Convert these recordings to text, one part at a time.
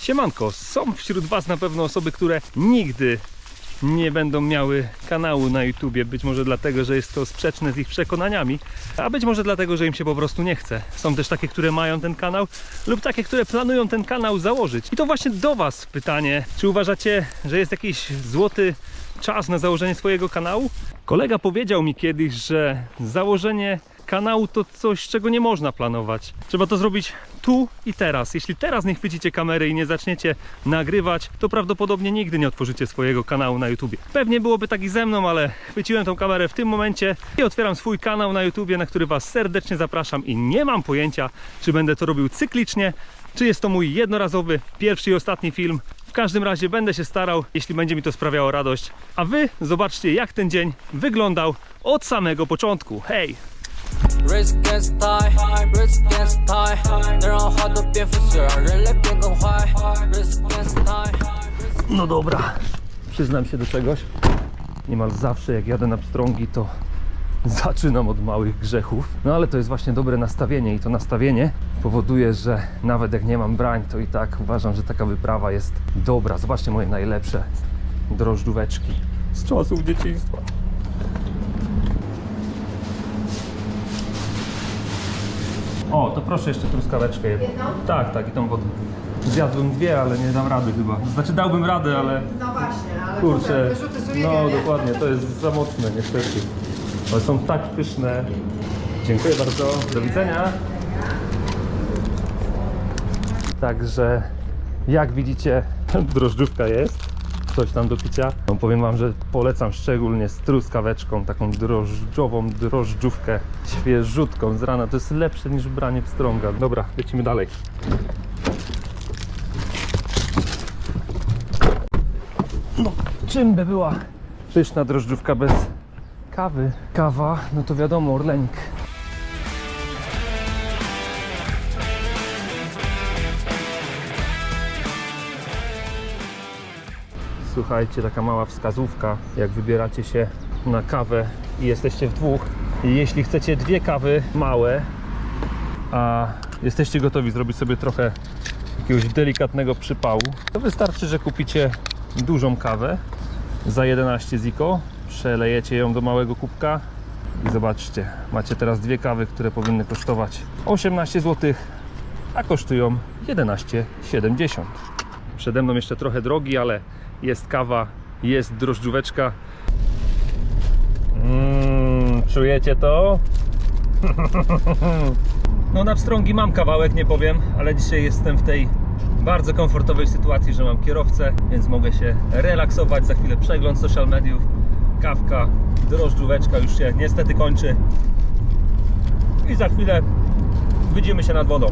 Siemanko, są wśród Was na pewno osoby, które nigdy nie będą miały kanału na YouTubie. Być może dlatego, że jest to sprzeczne z ich przekonaniami, a być może dlatego, że im się po prostu nie chce. Są też takie, które mają ten kanał lub takie, które planują ten kanał założyć. I to właśnie do Was pytanie, czy uważacie, że jest jakiś złoty czas na założenie swojego kanału? Kolega powiedział mi kiedyś, że założenie kanału to coś, czego nie można planować. Trzeba to zrobić tu i teraz. Jeśli teraz nie chwycicie kamery i nie zaczniecie nagrywać, to prawdopodobnie nigdy nie otworzycie swojego kanału na YouTubie. Pewnie byłoby tak i ze mną, ale chwyciłem tą kamerę w tym momencie i otwieram swój kanał na YouTubie, na który Was serdecznie zapraszam i nie mam pojęcia, czy będę to robił cyklicznie, czy jest to mój jednorazowy, pierwszy i ostatni film. W każdym razie będę się starał, jeśli będzie mi to sprawiało radość. A Wy zobaczcie, jak ten dzień wyglądał od samego początku. Hej! 瑞斯跟 style，瑞斯跟 style，能让花朵变腐蚀，让人类变更坏。瑞斯跟 style。 No dobra, przyznam się do czegoś. Niemal zawsze jak jadę na pstrągi, to zaczynam od małych grzechów. No ale to jest właśnie dobre nastawienie i to nastawienie powoduje, że nawet jak nie mam brań, to i tak uważam, że taka wyprawa jest dobra. Zobaczcie moje najlepsze drożdżóweczki z czasów dzieciństwa. O, to proszę jeszcze truskaweczkę jedną. Tak, tak, i tą wodę. Zjadłbym dwie, ale nie dam rady chyba. Znaczy dałbym radę, ale No właśnie, ale kurczę, wyrzuty sumienia, no nie? dokładnie, to jest za mocne niestety. Ale są tak pyszne. Dziękuję bardzo, do widzenia. Także jak widzicie, drożdżówka jest. Coś tam do picia. No, powiem wam, że polecam szczególnie z truskaweczką, taką drożdżową drożdżówkę, świeżutką z rana. To jest lepsze niż branie pstrąga. Dobra, lecimy dalej. No, czym by była pyszna drożdżówka bez kawy? Kawa, no to wiadomo, orlenik. Słuchajcie, taka mała wskazówka, jak wybieracie się na kawę i jesteście w dwóch. Jeśli chcecie dwie kawy małe, a jesteście gotowi zrobić sobie trochę jakiegoś delikatnego przypału, to wystarczy, że kupicie dużą kawę za 11 ziko, przelejecie ją do małego kubka i zobaczcie, macie teraz dwie kawy, które powinny kosztować 18 zł, a kosztują 11,70. Przede mną jeszcze trochę drogi, ale jest kawa, jest drożdżóweczka. Mm, czujecie to? No na pstrągi mam kawałek, nie powiem, ale dzisiaj jestem w tej bardzo komfortowej sytuacji, że mam kierowcę, więc mogę się relaksować. Za chwilę przegląd social mediów, kawka, drożdżóweczka już się niestety kończy. I za chwilę widzimy się nad wodą.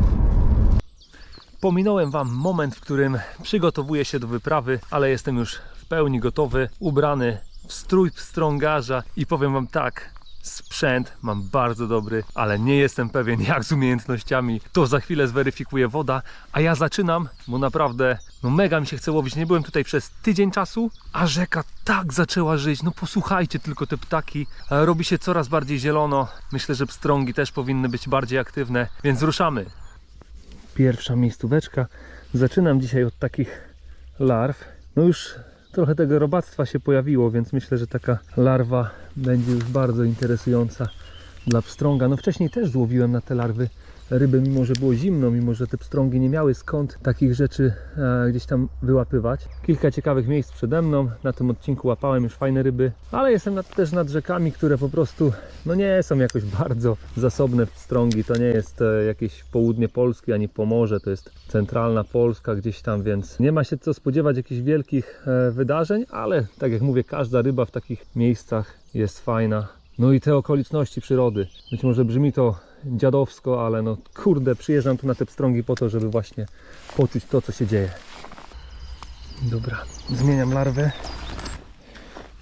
Pominąłem Wam moment, w którym przygotowuję się do wyprawy, ale jestem już w pełni gotowy, ubrany w strój pstrągarza i powiem Wam tak, sprzęt mam bardzo dobry, ale nie jestem pewien jak z umiejętnościami. To za chwilę zweryfikuje woda, a ja zaczynam, bo naprawdę no mega mi się chce łowić. Nie byłem tutaj przez tydzień czasu, a rzeka tak zaczęła żyć. No posłuchajcie tylko te ptaki. Robi się coraz bardziej zielono. Myślę, że pstrągi też powinny być bardziej aktywne, więc ruszamy pierwsza miejscóweczka. Zaczynam dzisiaj od takich larw. No już trochę tego robactwa się pojawiło, więc myślę, że taka larwa będzie już bardzo interesująca dla pstrąga. No wcześniej też złowiłem na te larwy ryby, mimo że było zimno, mimo że te pstrągi nie miały skąd takich rzeczy e, gdzieś tam wyłapywać. Kilka ciekawych miejsc przede mną. Na tym odcinku łapałem już fajne ryby, ale jestem nad, też nad rzekami, które po prostu no nie są jakoś bardzo zasobne w pstrągi. To nie jest e, jakieś południe Polski ani Pomorze, to jest centralna Polska gdzieś tam, więc nie ma się co spodziewać jakichś wielkich e, wydarzeń, ale tak jak mówię, każda ryba w takich miejscach jest fajna. No i te okoliczności przyrody. Być może brzmi to dziadowsko, ale no kurde, przyjeżdżam tu na te pstrągi po to, żeby właśnie poczuć to, co się dzieje. Dobra, zmieniam larwę.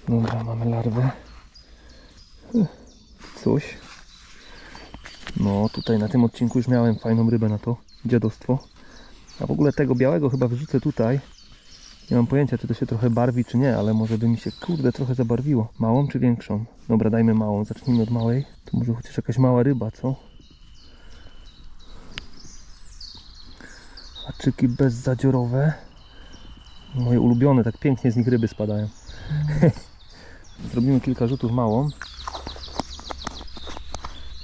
Dobra, mamy larwę. Coś. No, tutaj na tym odcinku już miałem fajną rybę na to dziadostwo. A w ogóle tego białego chyba wrzucę tutaj. Nie mam pojęcia, czy to się trochę barwi, czy nie, ale może by mi się, kurde, trochę zabarwiło. Małą czy większą? Dobra, dajmy małą. Zacznijmy od małej. To może chociaż jakaś mała ryba, co? Haczyki bezzadziorowe. Moje ulubione, tak pięknie z nich ryby spadają. Zrobimy kilka rzutów małą.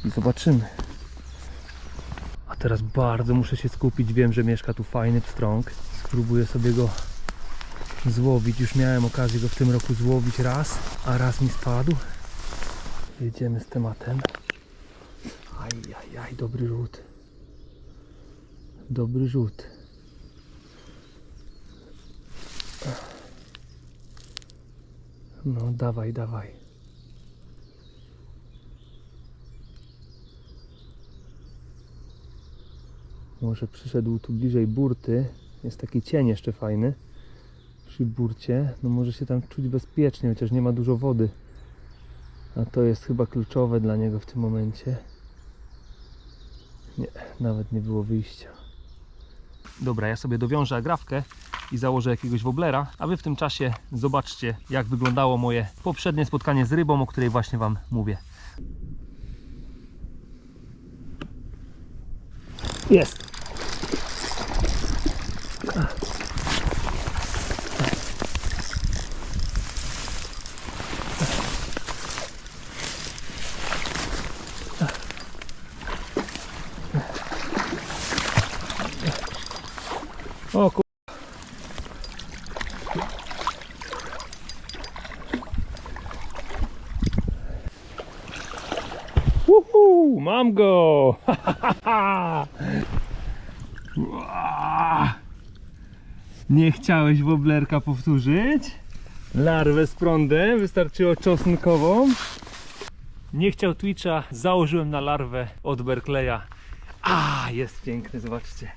I zobaczymy. A teraz bardzo muszę się skupić. Wiem, że mieszka tu fajny pstrąg. Spróbuję sobie go złowić. Już miałem okazję go w tym roku złowić raz, a raz mi spadł. Jedziemy z tematem. Aj, aj, aj, dobry rzut. Dobry rzut. No, dawaj, dawaj. Może przyszedł tu bliżej burty. Jest taki cień jeszcze fajny. Przy burcie. No może się tam czuć bezpiecznie, chociaż nie ma dużo wody. A to jest chyba kluczowe dla niego w tym momencie. Nie, nawet nie było wyjścia. Dobra, ja sobie dowiążę agrafkę i założę jakiegoś woblera, a wy w tym czasie zobaczcie, jak wyglądało moje poprzednie spotkanie z rybą, o której właśnie wam mówię. Jest! O ku... Uhu, mam go! Ua. Nie chciałeś woblerka powtórzyć? Larwę z prądem, wystarczyło czosnkową. Nie chciał Twitcha, założyłem na larwę od Berkleya. A, jest piękny, zobaczcie.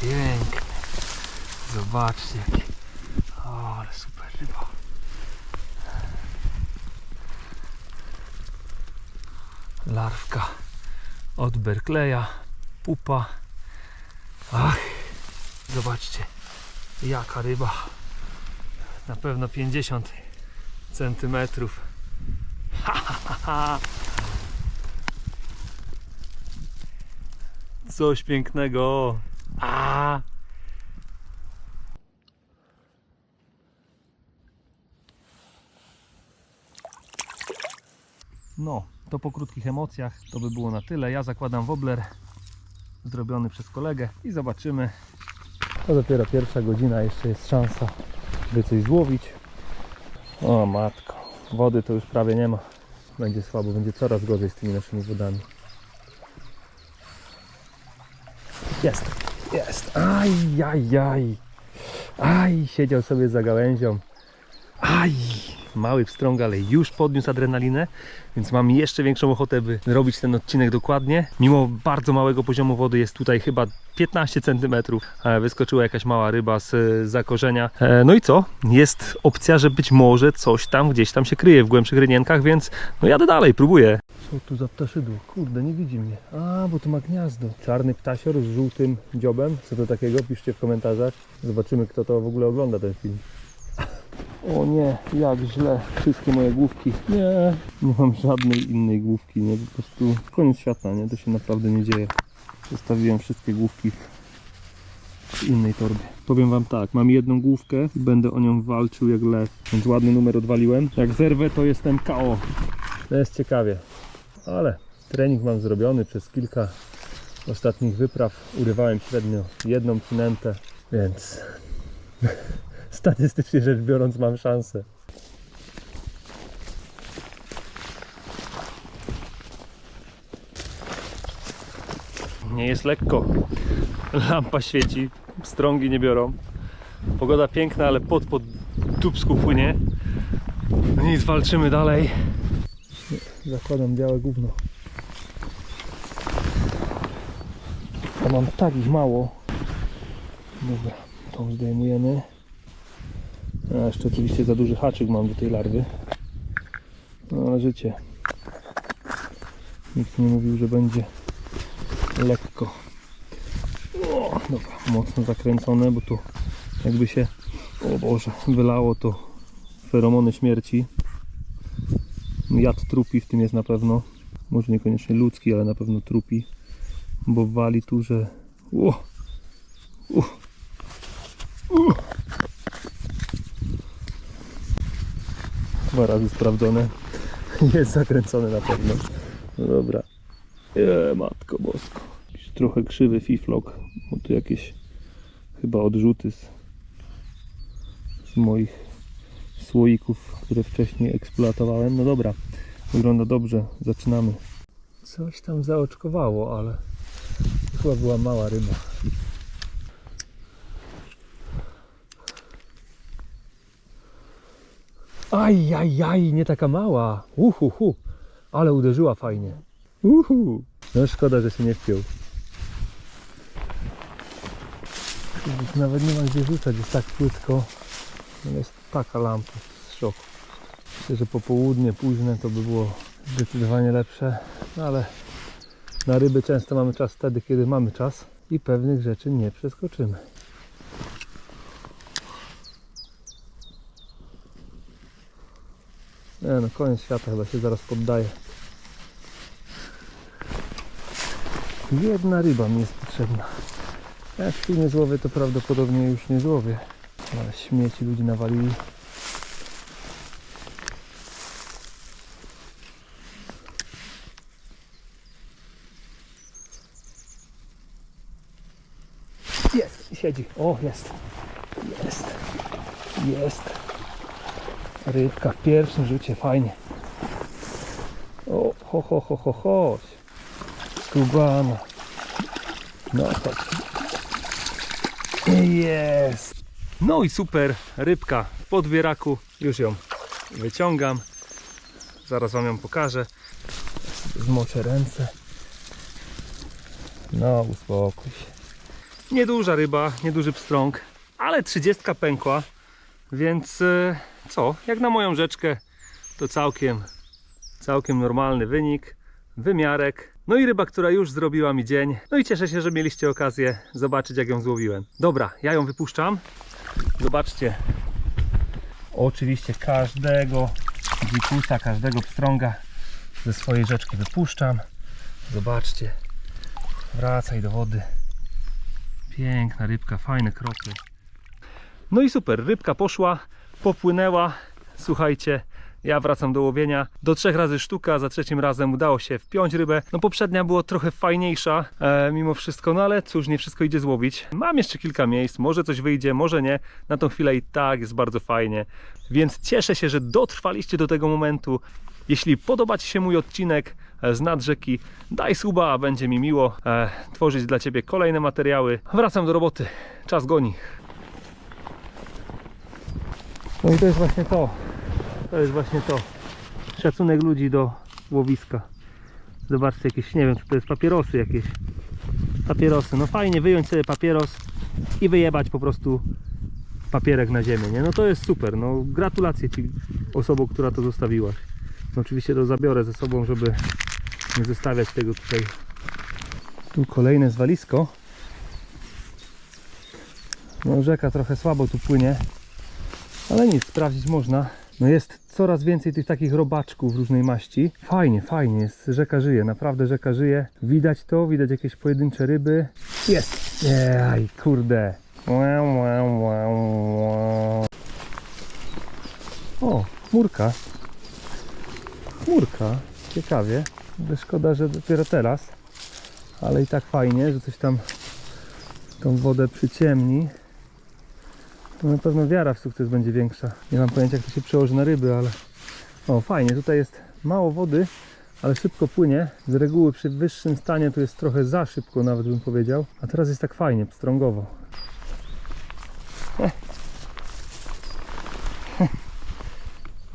Piękny. Zobaczcie jaki. O, ale super ryba. Larwka od Berkleya. Pupa. Ach, zobaczcie jaka ryba. Na pewno 50 centymetrów. Ha, ha, ha. Coś pięknego. A. No, to po krótkich emocjach to by było na tyle. Ja zakładam wobler zrobiony przez kolegę i zobaczymy. To dopiero pierwsza godzina, jeszcze jest szansa, by coś złowić. O matko, wody to już prawie nie ma. Będzie słabo, będzie coraz gorzej z tymi naszymi wodami. Jest, jest. Aj, aj, aj. Aj, siedział sobie za gałęzią. Aj, mały pstrąg, ale już podniósł adrenalinę, więc mam jeszcze większą ochotę, by robić ten odcinek dokładnie. Mimo bardzo małego poziomu wody jest tutaj chyba 15 cm. Wyskoczyła jakaś mała ryba z e, zakorzenia. E, No i co? Jest opcja, że być może coś tam gdzieś tam się kryje w głębszych rynienkach, więc no jadę dalej, próbuję. Co tu za ptaszydło? Kurde, nie widzi mnie. A, bo tu ma gniazdo. Czarny ptasior z żółtym dziobem. Co to takiego? Piszcie w komentarzach. Zobaczymy, kto to w ogóle ogląda ten film. O nie, jak źle. Wszystkie moje główki. Nie, nie mam żadnej innej główki, nie? Po prostu koniec świata, nie? To się naprawdę nie dzieje. Zostawiłem wszystkie główki w, innej torbie. Powiem wam tak, mam jedną główkę i będę o nią walczył jak lew. Więc ładny numer odwaliłem. Jak zerwę, to jestem KO. To jest ciekawie. Ale trening mam zrobiony przez kilka ostatnich wypraw. Urywałem średnio jedną przynętę, więc statystycznie rzecz biorąc mam szansę. Nie jest lekko. Lampa świeci, strągi nie biorą. Pogoda piękna, ale pod pod dubsku płynie. Nic, walczymy dalej. Zakładam białe gówno. A mam tak ich mało. Dobra, tą zdejmujemy. A jeszcze oczywiście za duży haczyk mam do tej larwy. No ale życie. Nikt nie mówił, że będzie lekko. O, dobra, mocno zakręcone, bo tu jakby się, o Boże, wylało to feromony śmierci. Jad trupi w tym jest na pewno. Może niekoniecznie ludzki, ale na pewno trupi. Bo wali tu, że... Ło! U. Dwa razy sprawdzone. Jest zakręcony na pewno. No dobra. Je, matko bosko. Jakiś trochę krzywy fiflok, bo tu jakieś chyba odrzuty z, z moich słoików, które wcześniej eksploatowałem. No dobra, wygląda dobrze, zaczynamy. Coś tam zaoczkowało, ale chyba była mała ryba. Aj, aj, aj, nie taka mała. Uhuhu, ale uderzyła fajnie. Uhu. No szkoda, że się nie wpiął. Nawet nie ma gdzie rzucać, jest tak płytko. No Jest taka lampa z szoku. Myślę, że popołudnie późne to by było zdecydowanie lepsze, no ale na ryby często mamy czas wtedy, kiedy mamy czas i pewnych rzeczy nie przeskoczymy. Nie no, koniec świata chyba się zaraz poddaje. Jedna ryba mi jest potrzebna. Jak tu nie złowię, to prawdopodobnie już nie złowię. Ale śmieci ludzi nawalili. Jest, siedzi. O, jest. Jest. Jest. Rybka w pierwszym rzucie, fajnie. O, ho, ho, ho, ho, ho. Skubana. No chodź. Jest. No i super, rybka w podbieraku. Już ją wyciągam. Zaraz Wam ją pokażę. Zmoczę ręce. No, uspokój się. Nieduża ryba, nieduży pstrąg, ale 30 pękła, więc e, co, jak na moją rzeczkę, to całkiem, całkiem normalny wynik, wymiarek. No i ryba, która już zrobiła mi dzień. No i cieszę się, że mieliście okazję zobaczyć, jak ją złowiłem. Dobra, ja ją wypuszczam. Zobaczcie. Oczywiście każdego dzikusa, każdego pstrąga ze swojej rzeczki wypuszczam. Zobaczcie. Wracaj do wody. Piękna rybka, fajne kropy. No i super, rybka poszła, popłynęła. Słuchajcie, ja wracam do łowienia. Do trzech razy sztuka, za trzecim razem udało się wpiąć rybę. No poprzednia była trochę fajniejsza e, mimo wszystko, no ale cóż, nie wszystko idzie złowić. Mam jeszcze kilka miejsc, może coś wyjdzie, może nie. Na tą chwilę i tak jest bardzo fajnie. Więc cieszę się, że dotrwaliście do tego momentu. Jeśli podoba Ci się mój odcinek e, z nad rzeki, daj suba, będzie mi miło e, tworzyć dla Ciebie kolejne materiały. Wracam do roboty, czas goni. No i to jest właśnie to. To jest właśnie to. Szacunek ludzi do łowiska. Zobaczcie jakieś, nie wiem czy to jest papierosy jakieś. Papierosy, no fajnie wyjąć sobie papieros i wyjebać po prostu papierek na ziemię, nie? No to jest super, no gratulacje Ci osobom, która to zostawiłaś. No oczywiście to zabiorę ze sobą, żeby nie zostawiać tego tutaj. Tu kolejne zwalisko. No rzeka trochę słabo tu płynie, ale nic, sprawdzić można. No jest coraz więcej tych takich robaczków różnej maści. Fajnie, fajnie, jest, rzeka żyje, naprawdę rzeka żyje. Widać to, widać jakieś pojedyncze ryby. Jest! Ej, kurde. O, chmurka. Chmurka, ciekawie. Szkoda, że dopiero teraz. Ale i tak fajnie, że coś tam tą wodę przyciemni. To na pewno wiara w sukces będzie większa. Nie mam pojęcia jak to się przełoży na ryby, ale o fajnie, tutaj jest mało wody, ale szybko płynie. Z reguły przy wyższym stanie tu jest trochę za szybko nawet bym powiedział, a teraz jest tak fajnie, pstrągowo.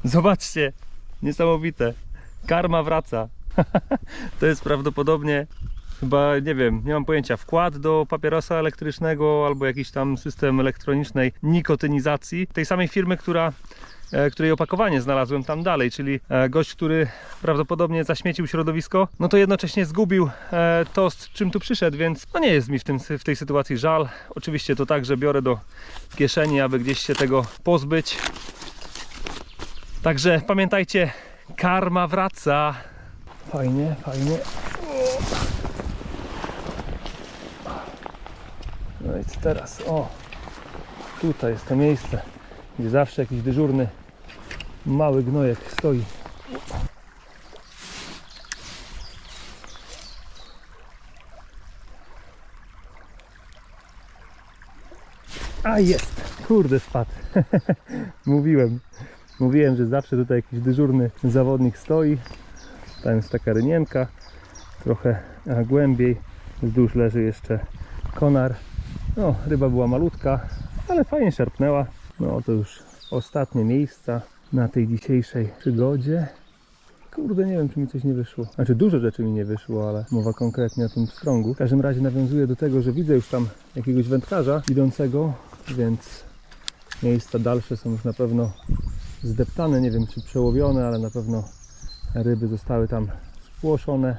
Zobaczcie, niesamowite. Karma wraca. to jest prawdopodobnie chyba, nie wiem, nie mam pojęcia, wkład do papierosa elektrycznego albo jakiś tam system elektronicznej nikotynizacji tej samej firmy, która e, której opakowanie znalazłem tam dalej, czyli e, gość, który prawdopodobnie zaśmiecił środowisko, no to jednocześnie zgubił e, to, z czym tu przyszedł, więc no nie jest mi w, tym, w tej sytuacji żal. Oczywiście to także biorę do kieszeni, aby gdzieś się tego pozbyć. Także pamiętajcie, karma wraca. Fajnie, fajnie. No i co teraz? O, tutaj jest to miejsce, gdzie zawsze jakiś dyżurny mały gnojek stoi. A jest! Kurde spadł. Mówiłem. Mówiłem, że zawsze tutaj jakiś dyżurny zawodnik stoi. Tam jest taka rynienka. Trochę głębiej. Wzdłuż leży jeszcze konar. No, ryba była malutka, ale fajnie szarpnęła. No to już ostatnie miejsca na tej dzisiejszej przygodzie. Kurde, nie wiem, czy mi coś nie wyszło. Znaczy, dużo rzeczy mi nie wyszło, ale mowa konkretnie o tym strągu. W każdym razie nawiązuję do tego, że widzę już tam jakiegoś wędkarza idącego, więc miejsca dalsze są już na pewno zdeptane. Nie wiem, czy przełowione, ale na pewno ryby zostały tam spłoszone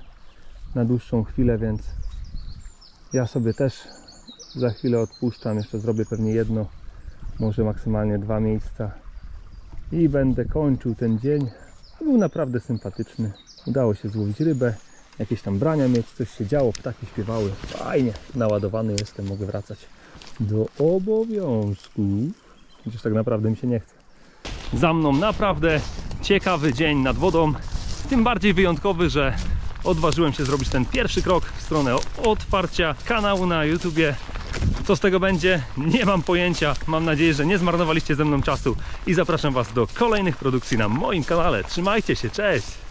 na dłuższą chwilę, więc ja sobie też za chwilę odpuszczam. Jeszcze zrobię pewnie jedno, może maksymalnie dwa miejsca i będę kończył ten dzień. Był naprawdę sympatyczny. Udało się złowić rybę, jakieś tam brania mieć, coś się działo, ptaki śpiewały. Fajnie, naładowany jestem, mogę wracać do obowiązków. Chociaż tak naprawdę mi się nie chce. Za mną naprawdę ciekawy dzień nad wodą. Tym bardziej wyjątkowy, że odważyłem się zrobić ten pierwszy krok w stronę otwarcia kanału na YouTubie. Co z tego będzie? Nie mam pojęcia. Mam nadzieję, że nie zmarnowaliście ze mną czasu i zapraszam Was do kolejnych produkcji na moim kanale. Trzymajcie się, cześć!